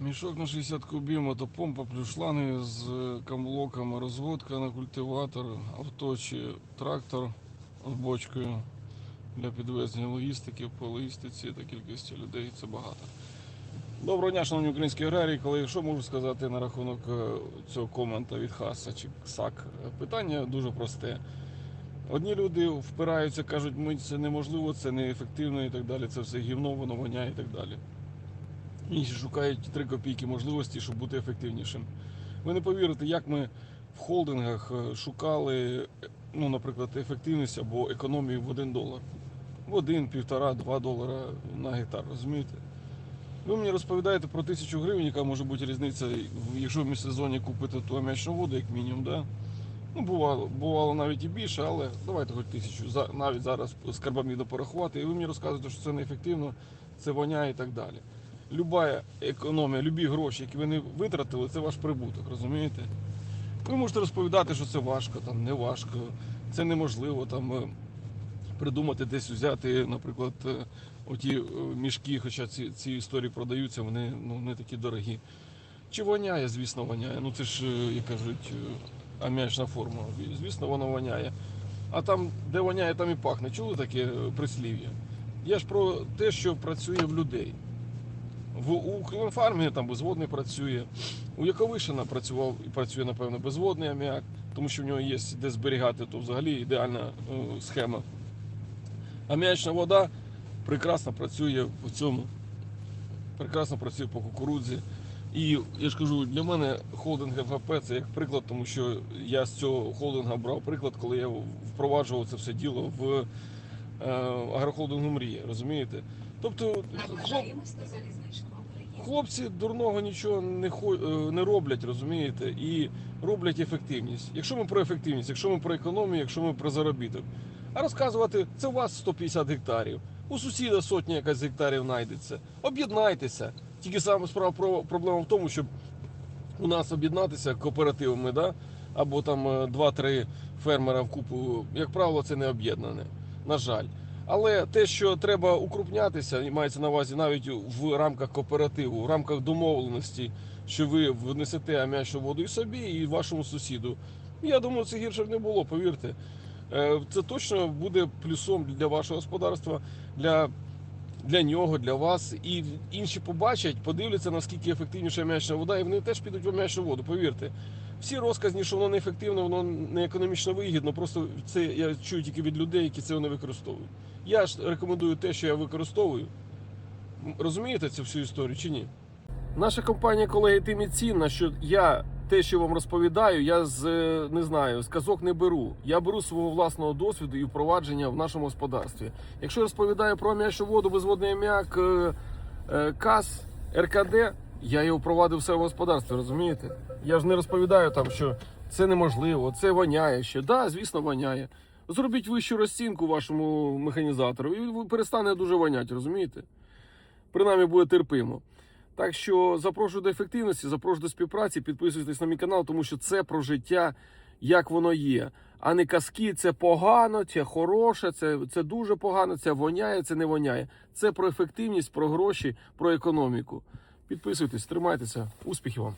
Мішок на 60 кубів, мотопомпа, плюс шланги з камблоками, розводка на культиватор, авто чи трактор з бочкою для підвезення логістики по логістиці та кількості людей це багато. Доброго дня, шановні українські аграрії. Коли що можу сказати на рахунок е, цього комента від Хаса чи КСАК? Питання дуже просте. Одні люди впираються, кажуть, ми це неможливо, це неефективно і так далі. Це все гівно, воно воняє і так далі. Інші шукають 3 копійки можливості, щоб бути ефективнішим. Ви не повірите, як ми в холдингах е, шукали, ну, наприклад, ефективність або економію в 1 долар. В 1, півтора, 2 долара на гектар, розумієте? Ви мені розповідаєте про тисячу гривень, яка може бути різниця, якщо в міжсезонні купити ту ам'ячну воду, як мінімум, да? Ну, бувало, бувало навіть і більше, але давайте хоч тисячу. За- Навіть зараз з карбаміду порахувати. І ви мені розказуєте, що це неефективно, це воняє і так далі. Люба економія, любі гроші, які ви не витратили, це ваш прибуток, розумієте? Ви можете розповідати, що це важко, там не важко, це неможливо там е, придумати десь взяти, наприклад, е, оті е, мішки, хоча ці, ці історії продаються, вони ну, не такі дорогі. Чи воняє, звісно, воняє. Ну це ж, як кажуть, аміачна форма. Звісно, воно воняє. А там, де воняє, там і пахне. Чули таке прислів'я? Я ж про те, що працює в людей. В, у Клонфармі там безводний працює. У Яковишина працював і працює, напевно, безводний аміак, тому що в нього є де зберігати, то взагалі ідеальна е, схема. Аміачна вода прекрасно працює в цьому. Прекрасно працює по кукурудзі. І я ж кажу, для мене холдинг ФГП це як приклад, тому що я з цього холдинга брав приклад, коли я впроваджував це все діло в агрохолдингу Мрія, розумієте? Тобто хлоп. Хлопці дурного нічого не, хо- е, не роблять, розумієте, і роблять ефективність. Якщо ми про ефективність, якщо ми про економію, якщо ми про заробіток. А розказувати, це у вас 150 гектарів, у сусіда сотня якась гектарів знайдеться. Об'єднайтеся. Тільки саме справа про проблема в тому, щоб у нас об'єднатися кооперативами, да? або там е, 2-3 фермера в купу, як правило, це не об'єднане. На жаль. Але те, що треба укрупнятися, і мається на увазі навіть в рамках кооперативу, в рамках домовленості, що ви внесете ам'ячну воду і собі, і вашому сусіду. Я думаю, це гірше б не було, повірте. Е, Це точно буде плюсом для вашого господарства, для, для нього, для вас. І інші побачать, подивляться, наскільки ефективніша ам'ячна вода, і вони теж підуть в ам'ячну воду, повірте. Всі розказні, що воно неефективно, воно не економічно вигідно. Просто це я чую тільки від людей, які це не використовують. Я ж рекомендую те, що я використовую. Розумієте цю всю історію чи ні? Наша компанія, колеги, тим і цінна, що я те, що вам розповідаю, я з е, не знаю, з казок не беру. Я беру свого власного досвіду і впровадження в нашому господарстві. Якщо я розповідаю про аміачну воду, безводний аміак, е, е, КАС, РКД, я його впровадив в себе в господарстві, розумієте? Я ж не розповідаю там, що це неможливо, це воняє ще. Да, звісно, воняє. Зробіть вищу розцінку вашому механізатору, і перестане дуже воняти, розумієте? Принаймні буде терпимо. Так що запрошую до ефективності, запрошую до співпраці, підписуйтесь на мій канал, тому що це про життя, як воно є. А не казки, це погано, це хороше, це, це дуже погано, це воняє, це не воняє. Це про ефективність, про гроші, про економіку. Підписуйтесь, тримайтеся, успіхів вам!